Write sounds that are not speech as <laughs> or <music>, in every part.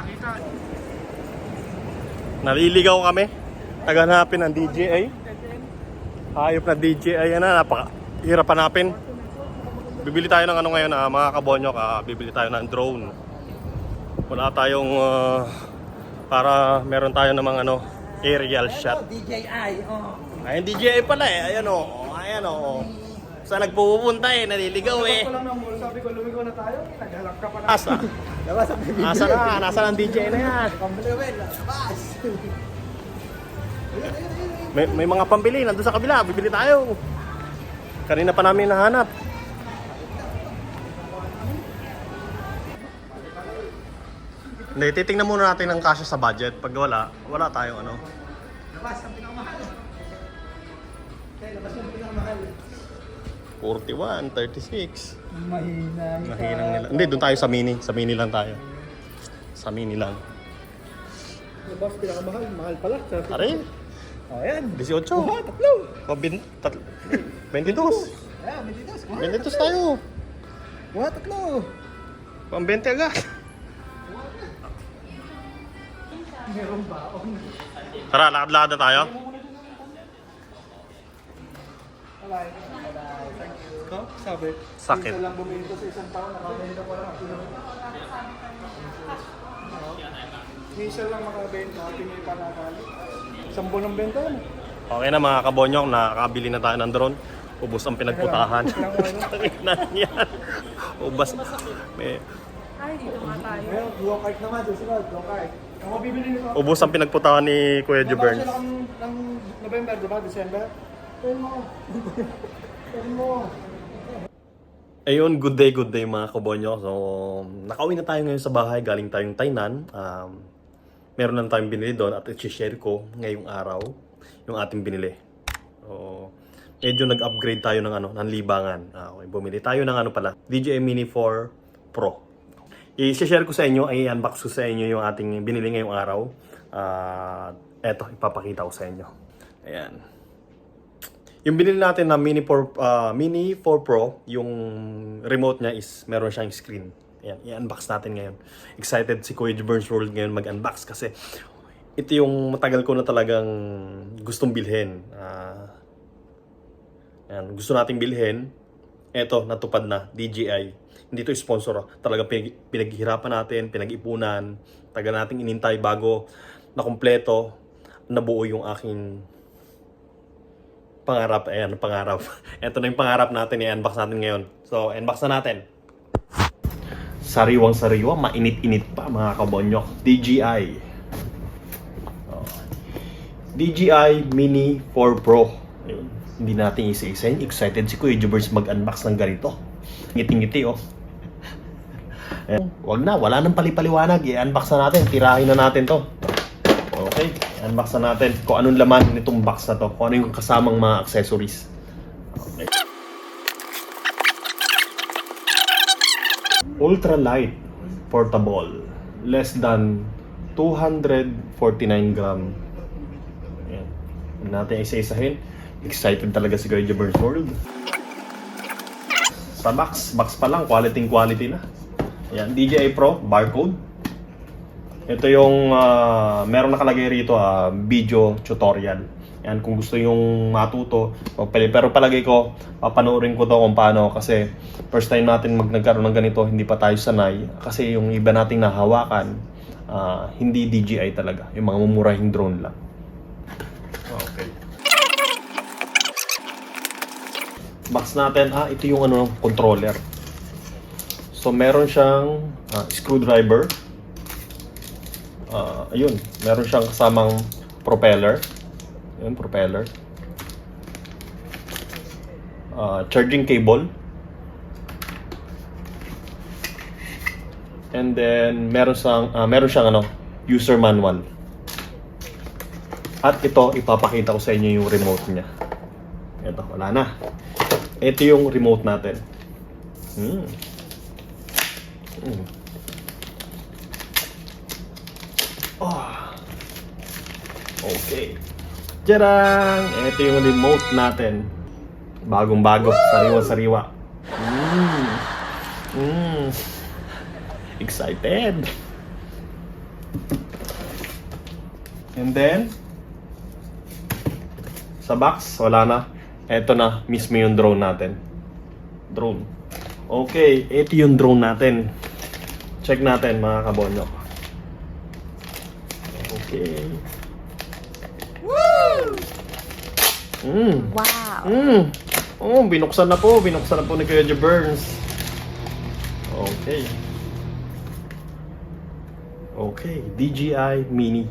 nakakita. Naliligaw kami. Naghanapin ng DJI. Hayop na DJI yan na. Napaka hirap hanapin. Bibili tayo ng ano ngayon ah, mga kabonyok. Ah, bibili tayo ng drone. Wala tayong ah, para meron tayo namang ano aerial shot. DJI, oh. Ayun DJI pala eh. Ayan o. Oh. Ayan o. Oh. Saan nagpupunta eh. Naliligaw eh. Ng sabi ko lumigaw na tayo. Naghalak ka pa na. Asa? <laughs> Labas ang bibig. Asa na? Nasa ng DJI na yan? Pambaliwin, labas. May, may mga pambili, nandun sa kabila, bibili tayo. Kanina pa namin nahanap. Hindi, titingnan muna natin ang kasya sa budget. Pag wala, wala tayong ano. Labas ang pinakamahal. Okay, labas yung pinakamahal. 41, 36. Mahina. Mahinang nila. Hindi, doon tayo sa mini. Sa mini lang tayo. Sa mini lang. Boss, pinakamahal. Mahal pala. Are, Oh, yan. 18. Oh, tatlo. O, bin, tat, 22. Ayan, meditas. 22 tayo. Kuha, tatlo. Pang 20 agad. Meron baon. Tara, lakad-lakad na tayo. Alay. No? Sabi. Sakit. Isa lang bumili sa isang taon. Nakabenta pa lang. Isa lang makabenta. Tingin pa nakakali. Isang buwan ng benta yan. Okay na mga kabonyok, nakakabili na tayo ng drone. Ubus ang pinagputahan. Takinan <laughs> yan. Ubus. May, Ay, dito nga tayo. Ngayon, go kart naman. Susunod, go kart. Ang mabibili nito. ubus ang pinagputahan ni Kuya Joe Burns. Burns. ng, ng November, di ba? December. Pwede mo. <laughs> Pwede mo. Ayun, good day, good day mga kabonyo. So, nakauwi na tayo ngayon sa bahay. Galing tayong Tainan. Um, meron lang tayong binili doon at i-share ko ngayong araw yung ating binili. So, medyo nag-upgrade tayo ng ano, ng libangan. Ah, okay, bumili tayo ng ano pala, DJI Mini 4 Pro. I-share ko sa inyo, i-unbox ko sa inyo yung ating binili ngayong araw. Ah, eto, ipapakita ko sa inyo. Ayan. Yung binili natin na Mini 4, ah, Mini 4 Pro, yung remote niya is meron siyang screen. Ayan, i-unbox natin ngayon. Excited si Kuya Burns World ngayon mag-unbox kasi ito yung matagal ko na talagang gustong bilhin. Ah, ayan, gusto nating bilhin. Eto, natupad na, DJI. Hindi to sponsor. ah. Talaga pinag- pinaghihirapan natin, pinag-ipunan. Tagal nating inintay bago na kumpleto, nabuo yung aking pangarap. Ayan, pangarap. <laughs> Ito na yung pangarap natin, i-unbox natin ngayon. So, unbox na natin. Sariwang sariwa, mainit-init pa mga kabonyok. DJI. Oh. DJI Mini 4 Pro. Ayun. Hindi natin isa-isa yun. Excited si Kuya Jubers mag-unbox ng ganito. Ngiti-ngiti oh. <laughs> Ayan. Wag na, wala nang palipaliwanag. I-unbox na natin. Tirahin na natin to. Okay, unbox na natin kung anong laman nitong box na to. Kung ano yung kasamang mga accessories. Okay. Ultra light, portable, less than 249 gram. Ayan. Natin isa-isahin. Excited talaga si Kuya Jabur's World. Sa box, box pa lang, quality quality na. Ayan, DJI Pro, barcode. Ito yung ah, meron nakalagay rito ah, video tutorial. Yan kung gusto yung matuto. pala- Pero palagay ko, papanoorin ko to kung paano kasi first time natin mag nagkaroon ng ganito, hindi pa tayo sanay. Kasi yung iba nating nahawakan, ah, hindi DJI talaga. Yung mga mumurahing drone lang. Okay. Box natin, ah, ito yung ano, controller. So meron siyang ah, screwdriver. Ah, ayun, meron siyang kasamang propeller. Ayun, propeller. Ah, charging cable. And then meron siyang ah, meron siyang ano, user manual. At ito ipapakita ko sa inyo yung remote niya. Ito, wala na. Ito yung remote natin. Hmm. Hmm. Ah. Okay. Tiyarang! Ito yung remote natin. Bagong-bago. Sariwa-sariwa. Mm. Mm. Excited. And then, sa box, wala na. Ito na, mismo yung drone natin. Drone. Okay, ito yung drone natin. Check natin mga kabonyo. Okay. Mm. Wow. Mm. Oh, binuksan na po. Binuksan na po ni Kuya. Burns. Okay. Okay, DJI Mini.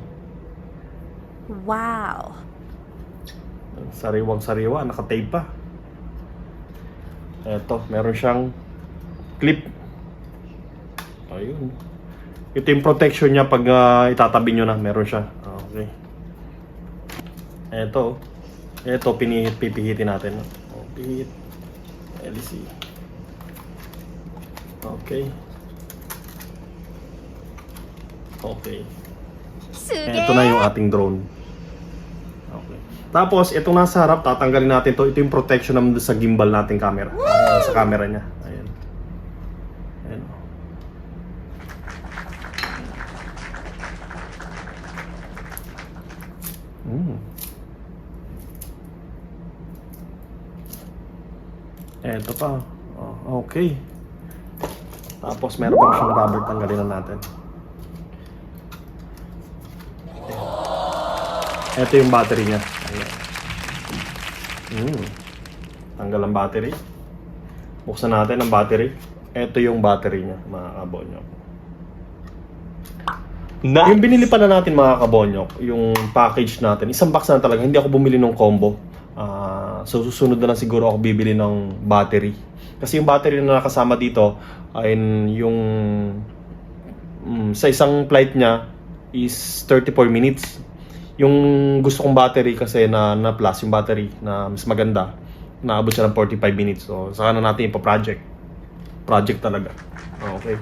Wow. Sariwang sariwa, nakatape pa. Eto, meron siyang clip. Ayun. Ito yung protection niya pag ah, itatabi nyo na, meron siya. Okay. Eto. Eto, pinihit, pipihitin natin. Oh, pihit. LC. Okay. Okay. Ito na yung ating drone. Okay. Tapos, itong nasa harap, tatanggalin natin to. Ito yung protection naman sa gimbal nating camera. Ah, sa camera niya. Ayan. Ayan. Mm. Eto pa. Oh, okay. Tapos meron pa siyang rubber tanggalin na natin. Ito yung battery niya. Ayan. Mm. Tanggal ang battery. Buksan natin ang battery. Ito yung battery niya, mga kabonyok. Yung binili pala natin mga kabonyok, yung package natin, isang box na talaga. Hindi ako bumili ng combo. So susunod na lang siguro ako bibili ng battery. Kasi yung battery na nakasama dito ay yung mm, sa isang flight niya is 34 minutes. Yung gusto kong battery kasi na, na plus, yung battery na mas maganda, naabot siya ng 45 minutes. So, saka na natin ipa-project. Project talaga. Okay.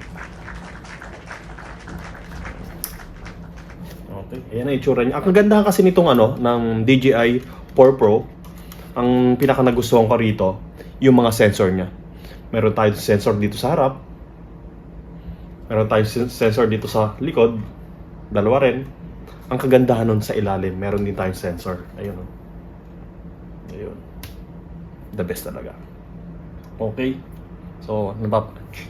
Okay. Ayan ang itsura niya. Ang kagandahan kasi nitong ano, ng DJI 4 Pro, ang pinaka nagustuhan ko rito, yung mga sensor niya. Meron tayo sensor dito sa harap. Meron tayo sen- sensor dito sa likod. Dalawa rin. Ang kagandahan nun sa ilalim, meron din tayong sensor. Ayun. oh. Ayun. The best talaga. Okay. So,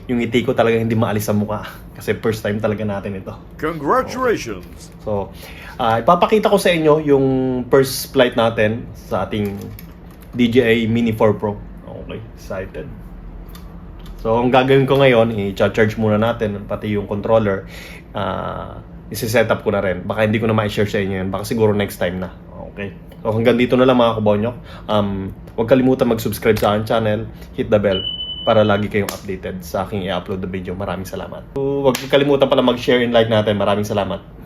yung ngiti ko talaga hindi maalis sa mukha. <laughs> Kasi first time talaga natin ito. Congratulations! So, ah, ipapakita ko sa inyo yung first flight natin sa ating DJI Mini 4 Pro. Okay, excited. So, ang gagawin ko ngayon, i-charge muna natin, pati yung controller. Ah, isi-set up ko na rin. Baka hindi ko na ma-share sa inyo yan. Baka siguro next time na. Okay. So, hanggang dito na lang mga kabonyok. Um, huwag kalimutan mag-subscribe sa aking channel. Hit the bell para lagi kayong updated sa aking i-upload na video. Maraming salamat. So, huwag kalimutan pala mag-share and like natin. Maraming salamat.